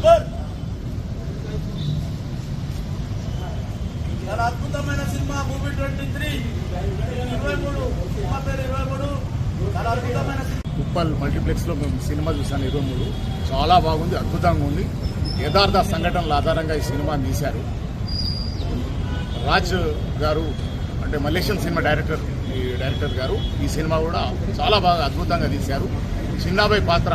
Super. చాలా అద్భుతమైన cinema movie twenty three. ఇరవై మూడు. సినిమా పేరు ఇరవై మూడు. చాలా అద్భుతమైన ఉప్పల్ మల్టీప్లెక్స్లో మేము సినిమా చూసాను ఇరవై మూడు. చాలా బాగుంది అద్భుతంగా ఉంది. యథార్థ సంఘటనల ఆధారంగా ఈ సినిమాని తీశారు. రాజ్ గారు అంటే మలేషియన్ సినిమా డైరెక్టర్ ఈ డైరెక్టర్ గారు ఈ సినిమా కూడా చాలా బాగా అద్భుతంగా తీశారు. చిన్నాబాయి పాత్ర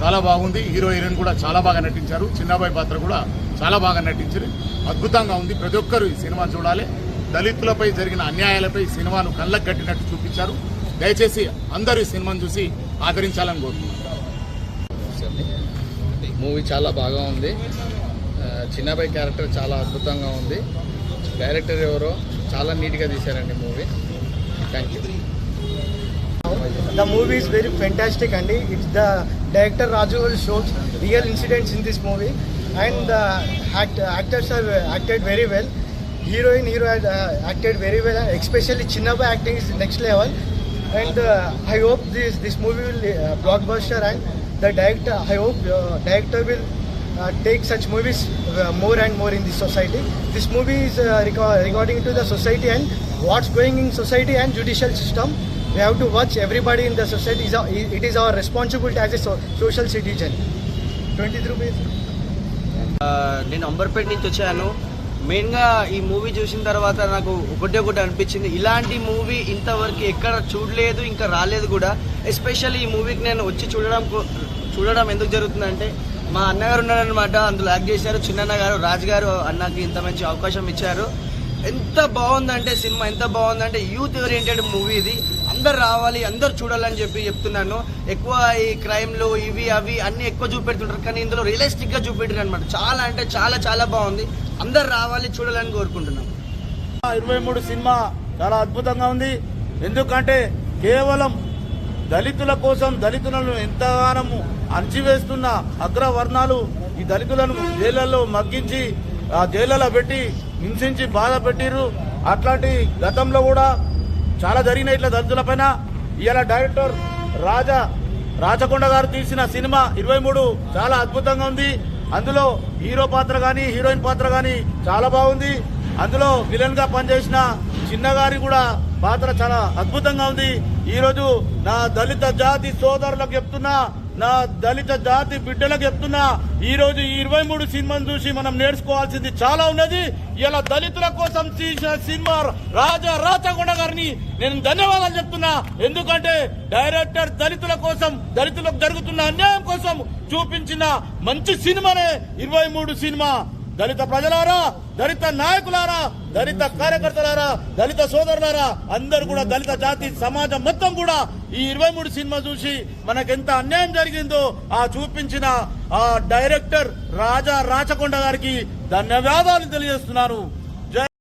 చాలా బాగుంది. హీరో హీరోయిన్ కూడా చాలా బాగా నటించారు. చిన్నాబాయి పాత్ర కూడా చాలా బాగా నటించారు అద్భుతంగా ఉంది. ప్రతి ఒక్కరూ ఈ సినిమా చూడాలి. దళితులపై జరిగిన అన్యాయాలపై ఈ సినిమాను కళ్ళకు కట్టినట్టు చూపించారు. దయచేసి అందరూ ఈ సినిమాను చూసి ఆదరించాలని కోరుతున్నాను మూవీ చాలా బాగా ఉంది. చిన్నబాయ్ క్యారెక్టర్ చాలా అద్భుతంగా ఉంది. డైరెక్టర్ ఎవరో చాలా నీట్గా తీశారండి movie. Thank you The movie is very fantastic, Andy. It's the director Raju will shows real incidents in this movie, and the act, actors have acted very well. Heroine, hero had uh, acted very well, especially Chinnaba acting is next level. And uh, I hope this this movie will uh, blockbuster, and the director, I hope uh, director will uh, take such movies uh, more and more in the society. This movie is uh, regarding to the society and what's going in society and judicial system. We have to watch everybody in the society. Is it is our responsibility as a social citizen. 23 rupees. నేను అంబర్పేట నుంచి వచ్చాను. మెయిన్గా ఈ movie చూసిన తర్వాత నాకు ఒకటే ఒకటి అనిపించింది. ఇలాంటి మూవీ ఇంతవరకు ఎక్కడ చూడలేదు ఇంకా రాలేదు కూడా. ఎస్పెషల్లీ ఈ మూవీకి నేను వచ్చి చూడడం చూడడం ఎందుకు జరుగుతుందంటే మా అన్నగారు ఉన్నారనమాట అందులో యాక్ట్ చేశారు. చిన్నన్న గారు రాజు గారు అన్నకి ఇంత మంచి అవకాశం ఇచ్చారు. ఎంత బాగుందంటే సినిమా ఎంత బాగుందంటే యూత్ ఓరియంటెడ్ మూవీ ఇది. అందరు రావాలి అందరు చూడాలని చెప్పి చెప్తున్నాను. ఎక్కువ ఈ క్రైమ్లు ఇవి అవి అన్ని ఎక్కువ చూపెడుతుంటారు. కానీ ఇందులో రియలిస్టిక్గా చూపెట్టారు అనమాట చాలా అంటే చాలా చాలా బాగుంది. అందరు రావాలి చూడాలని కోరుకుంటున్నాను ఇరవై మూడు సినిమా చాలా అద్భుతంగా ఉంది. ఎందుకంటే కేవలం దళితుల కోసం దళితులను ఎంతగానము అణచివేస్తున్న అగ్రవర్ణాలు ఈ దళితులను జైళ్ళలో మగ్గించి ఆ జైళ్ళలో పెట్టి హింసించి బాధ పెట్టిరు అట్లాంటి గతంలో కూడా చాలా జరిగినాయి ఇట్లా దళితుల పైన. డైరెక్టర్ రాజా రాచకొండ గారు తీసిన సినిమా ఇరవై మూడు చాలా అద్భుతంగా ఉంది. అందులో హీరో పాత్ర గాని హీరోయిన్ పాత్ర గాని చాలా బాగుంది. అందులో విలన్గా పనిచేసిన చిన్నగారి కూడా పాత్ర చాలా అద్భుతంగా ఉంది. ఈరోజు నా దళిత జాతి సోదరులకు చెప్తున్నా నా దళిత జాతి బిడ్డలకు చెప్తున్నా ఈ రోజు ఈ ఇరవై మూడు సినిమాను చూసి మనం నేర్చుకోవాల్సింది చాలా ఉన్నది. ఇలా దళితుల కోసం తీసిన సినిమా రాజా రాచగొండ గారిని నేను ధన్యవాదాలు చెప్తున్నా. ఎందుకంటే డైరెక్టర్ దళితుల కోసం దళితులకు జరుగుతున్న అన్యాయం కోసం చూపించిన మంచి సినిమానే ఇరవై మూడు సినిమా. దళిత ప్రజలారా దళిత నాయకులారా దళిత కార్యకర్తలారా దళిత సోదరులారా అందరు కూడా దళిత జాతి సమాజం మొత్తం కూడా ఈ ఇరవై మూడు సినిమా చూసి మనకెంత అన్యాయం జరిగిందో ఆ చూపించిన ఆ డైరెక్టర్ రాజా రాచకొండ గారికి ధన్యవాదాలు తెలియజేస్తున్నాను.